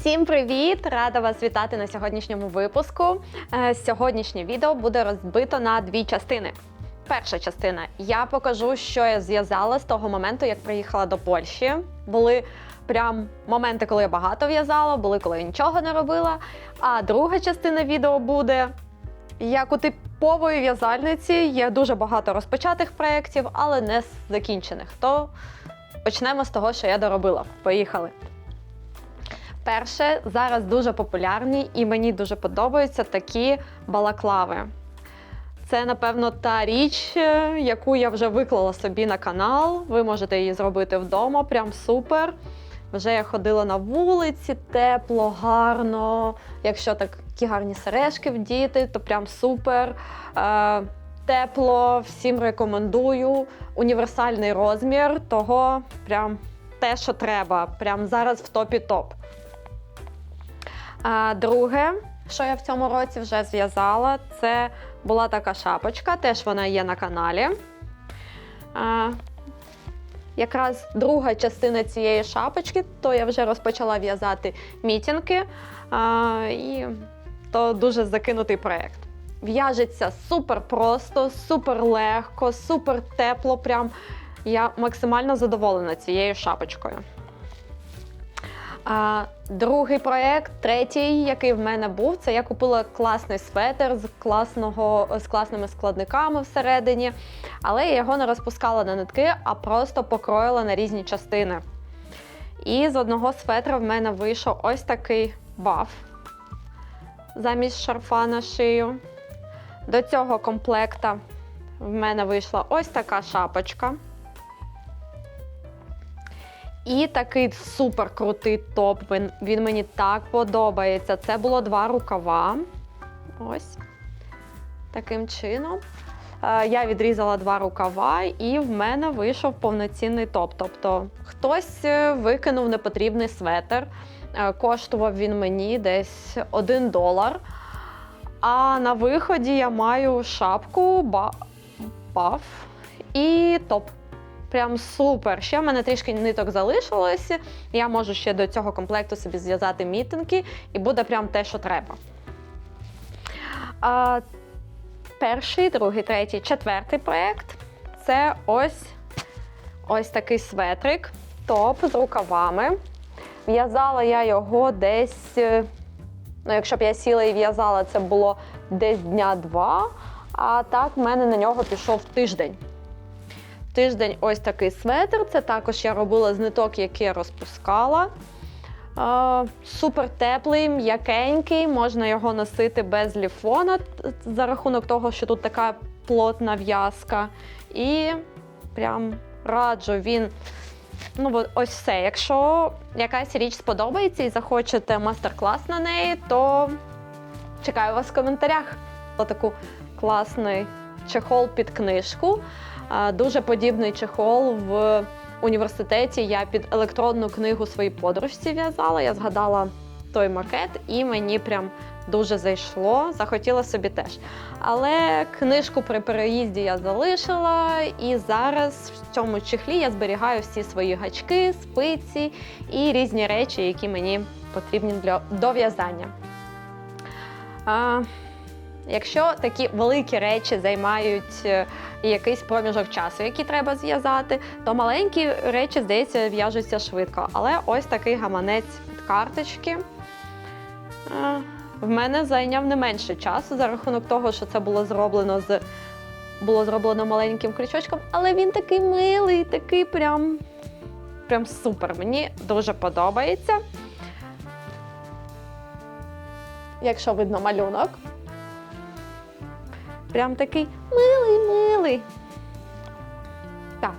Всім привіт! Рада вас вітати на сьогоднішньому випуску. Е, Сьогоднішнє відео буде розбито на дві частини. Перша частина я покажу, що я зв'язала з того моменту, як приїхала до Польщі. Були прям моменти, коли я багато в'язала, були, коли я нічого не робила. А друга частина відео буде як у типової в'язальниці є дуже багато розпочатих проєктів, але не закінчених. То почнемо з того, що я доробила. Поїхали. Перше, зараз дуже популярні і мені дуже подобаються такі балаклави. Це, напевно, та річ, е, яку я вже виклала собі на канал. Ви можете її зробити вдома, прям супер. Вже я ходила на вулиці, тепло, гарно. Якщо такі гарні сережки вдіти, то прям супер. Е, тепло, всім рекомендую. Універсальний розмір, того прям те, що треба. Прям зараз в топі топ. А, друге, що я в цьому році вже зв'язала, це була така шапочка, теж вона є на каналі. Якраз друга частина цієї шапочки, то я вже розпочала в'язати мітінги, а, і то дуже закинутий проєкт. В'яжеться супер просто, супер легко, супер тепло. Прям я максимально задоволена цією шапочкою. А, другий проєкт, третій, який в мене був, це я купила класний светр з, класного, з класними складниками всередині, але я його не розпускала на нитки, а просто покроїла на різні частини. І з одного светра в мене вийшов ось такий баф замість шарфа на шию. До цього комплекта в мене вийшла ось така шапочка. І такий супер крутий топ. Він, він мені так подобається. Це було два рукава. Ось. Таким чином. Е, Я відрізала два рукава, і в мене вийшов повноцінний топ. Тобто хтось е, викинув непотрібний светр. Е, Коштував він мені десь 1 долар. А на виході я маю шапку, ба- баф і топ. Прям супер. Ще в мене трішки ниток залишилося. Я можу ще до цього комплекту собі зв'язати мітинги, і буде прям те, що треба. А, перший, другий, третій, четвертий проєкт це ось, ось такий светрик, топ з рукавами. В'язала я його десь, е, ну, якщо б я сіла і в'язала, це було десь дня два. А так в мене на нього пішов тиждень. Тиждень ось такий светр. Це також я робила з ниток, які я розпускала. Супер теплий, м'якенький, можна його носити без ліфона за рахунок того, що тут така плотна в'язка. І прям раджу він. Ну, ось все. Якщо якась річ сподобається і захочете мастер-клас на неї, то чекаю вас в коментарях. Отаку класний чехол під книжку. Дуже подібний чехол в університеті. Я під електронну книгу своїй подружці в'язала. Я згадала той макет, і мені прям дуже зайшло. Захотіла собі теж. Але книжку при переїзді я залишила, і зараз в цьому чехлі я зберігаю всі свої гачки, спиці і різні речі, які мені потрібні для до в'язання. А, Якщо такі великі речі займають е, якийсь проміжок часу, який треба зв'язати, то маленькі речі, здається, в'яжуться швидко. Але ось такий гаманець під карточки е, в мене зайняв не менше часу за рахунок того, що це було зроблено з було зроблено маленьким крючочком, але він такий милий, такий прям, прям супер. Мені дуже подобається. Якщо видно малюнок. Прям такий милий-милий. Так.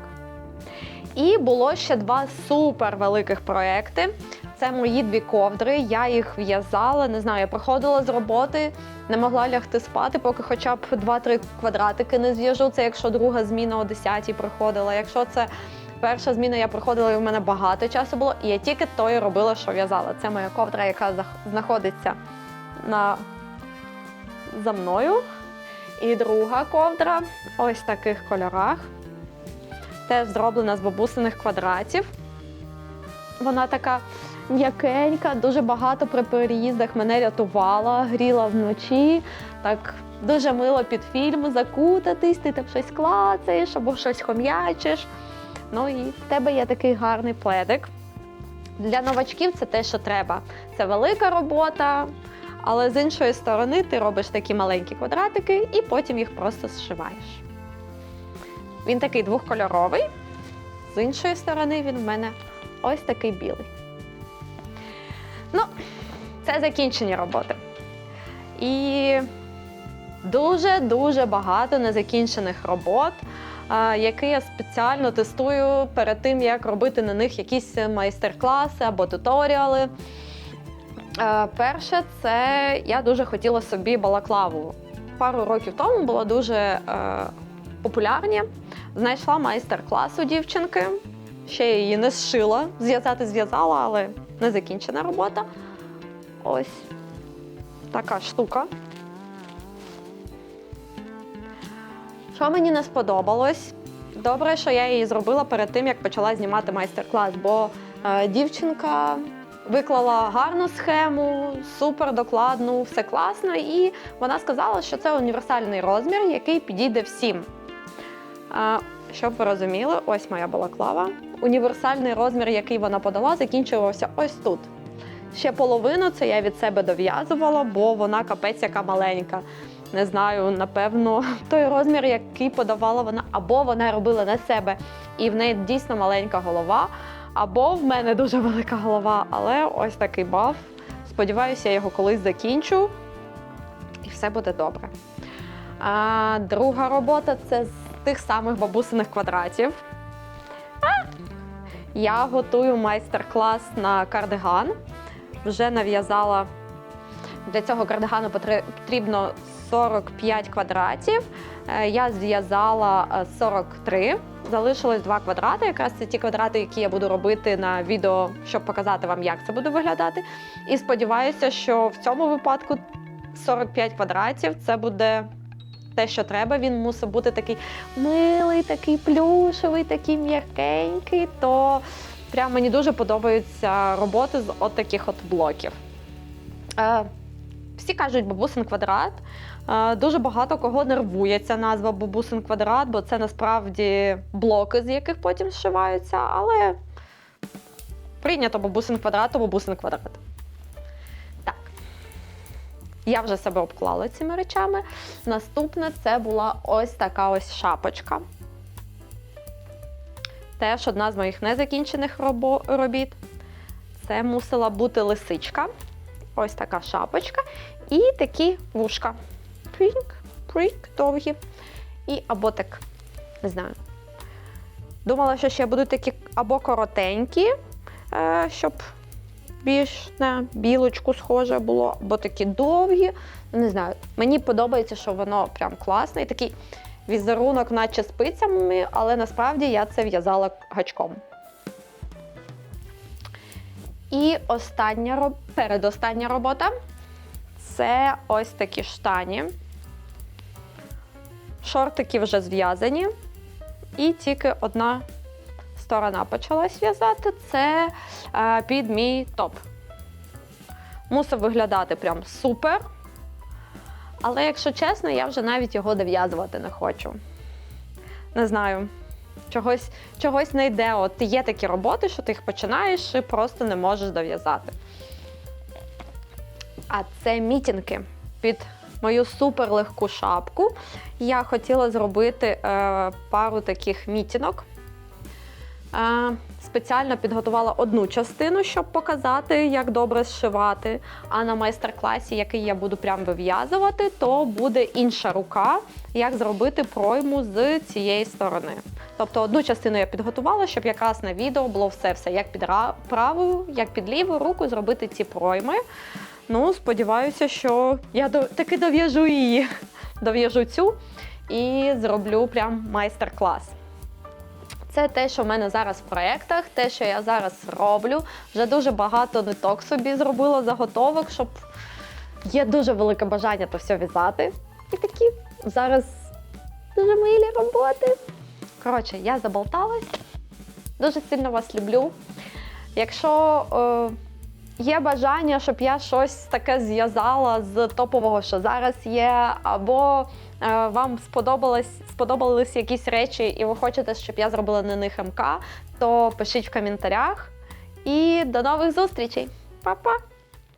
І було ще два супер великих проекти. Це мої дві ковдри. Я їх в'язала, не знаю, я приходила з роботи, не могла лягти спати, поки хоча б 2-3 квадратики не зв'яжу. Це якщо друга зміна о 10-й приходила. Якщо це перша зміна, я приходила і в мене багато часу було, і я тільки то робила, що в'язала. Це моя ковдра, яка знаходиться на... за мною. І друга ковдра ось в таких кольорах. Теж зроблена з бабусиних квадратів. Вона така м'якенька, дуже багато при переїздах мене рятувала, гріла вночі. Так дуже мило під фільм закутатись, ти там щось клацаєш або щось хом'ячиш. Ну і в тебе є такий гарний пледик. Для новачків це те, що треба. Це велика робота, але з іншої сторони ти робиш такі маленькі квадратики і потім їх просто зшиваєш. Він такий двохкольоровий. З іншої сторони він в мене ось такий білий. Ну, це закінчені роботи. І дуже-дуже багато незакінчених робот, які я спеціально тестую перед тим, як робити на них якісь майстер-класи або туторіали. Е, Перше, це я дуже хотіла собі балаклаву. Пару років тому було дуже е, популярні. Знайшла майстер-клас у дівчинки. Ще її не зшила. Зв'язати зв'язала, але не закінчена робота. Ось така штука. Що мені не сподобалось? Добре, що я її зробила перед тим, як почала знімати майстер-клас, бо е, дівчинка виклала гарну схему, супер докладну, все класно, і вона сказала, що це універсальний розмір, який підійде всім. Щоб ви розуміли, ось моя балаклава. Універсальний розмір, який вона подала, закінчувався ось тут. Ще половину це я від себе дов'язувала, бо вона капець яка маленька. Не знаю, напевно, той розмір, який подавала вона, або вона робила на себе, і в неї дійсно маленька голова, або в мене дуже велика голова, але ось такий баф. Сподіваюся, я його колись закінчу, і все буде добре. А, друга робота це з тих самих бабусиних квадратів. Я готую майстер-клас на кардиган. Вже нав'язала для цього кардигану потрібно 45 квадратів. Е, Я зв'язала е, 43. Залишилось два квадрати. Якраз це ті квадрати, які я буду робити на відео, щоб показати вам, як це буде виглядати. І сподіваюся, що в цьому випадку 45 квадратів це буде те, що треба. Він мусить бути такий милий, такий плюшевий, такий м'якенький. То прям мені дуже подобаються роботи з от таких от блоків. Всі кажуть бабусин квадрат. Е, Дуже багато кого нервує ця назва бабусин квадрат, бо це насправді блоки, з яких потім зшиваються, але прийнято бабусин квадрат, то бабусин квадрат. Так. Я вже себе обклала цими речами. Наступне це була ось така ось шапочка. Теж одна з моїх незакінчених робіт. Це мусила бути лисичка. Ось така шапочка. І такі вушка. Прик, прик, довгі. І або так, не знаю. Думала, що ще будуть такі або коротенькі, е, щоб більш на білочку схоже було, або такі довгі. Не знаю. Мені подобається, що воно прям класне. І такий візерунок, наче спицями, але насправді я це в'язала гачком. І остання передостання робота це ось такі штані. Шортики вже зв'язані, і тільки одна сторона почалась в'язати це е, під мій топ. Мусив виглядати прям супер. Але, якщо чесно, я вже навіть його дов'язувати не хочу. Не знаю, чогось, чогось не йде. От є такі роботи, що ти їх починаєш і просто не можеш дов'язати. А це мітінги під мою суперлегку шапку. Я хотіла зробити е, пару таких мітінок. Е, спеціально підготувала одну частину, щоб показати, як добре зшивати. А на майстер-класі, який я буду прям вив'язувати, то буде інша рука, як зробити пройму з цієї сторони. Тобто одну частину я підготувала, щоб якраз на відео було все-все, як під ра- праву, як під ліву руку зробити ці пройми. Ну, сподіваюся, що я таки дов'яжу її. Дов'яжу цю і зроблю прям майстер-клас. Це те, що в мене зараз в проєктах, те, що я зараз роблю. Вже дуже багато ниток собі зробила заготовок, щоб є дуже велике бажання то все в'язати. І такі зараз дуже милі роботи. Коротше, я заболталась. Дуже сильно вас люблю. Якщо е, є бажання, щоб я щось таке зв'язала з топового, що зараз є, або е, вам сподобались якісь речі, і ви хочете, щоб я зробила на них МК, то пишіть в коментарях. І до нових зустрічей. Па-па!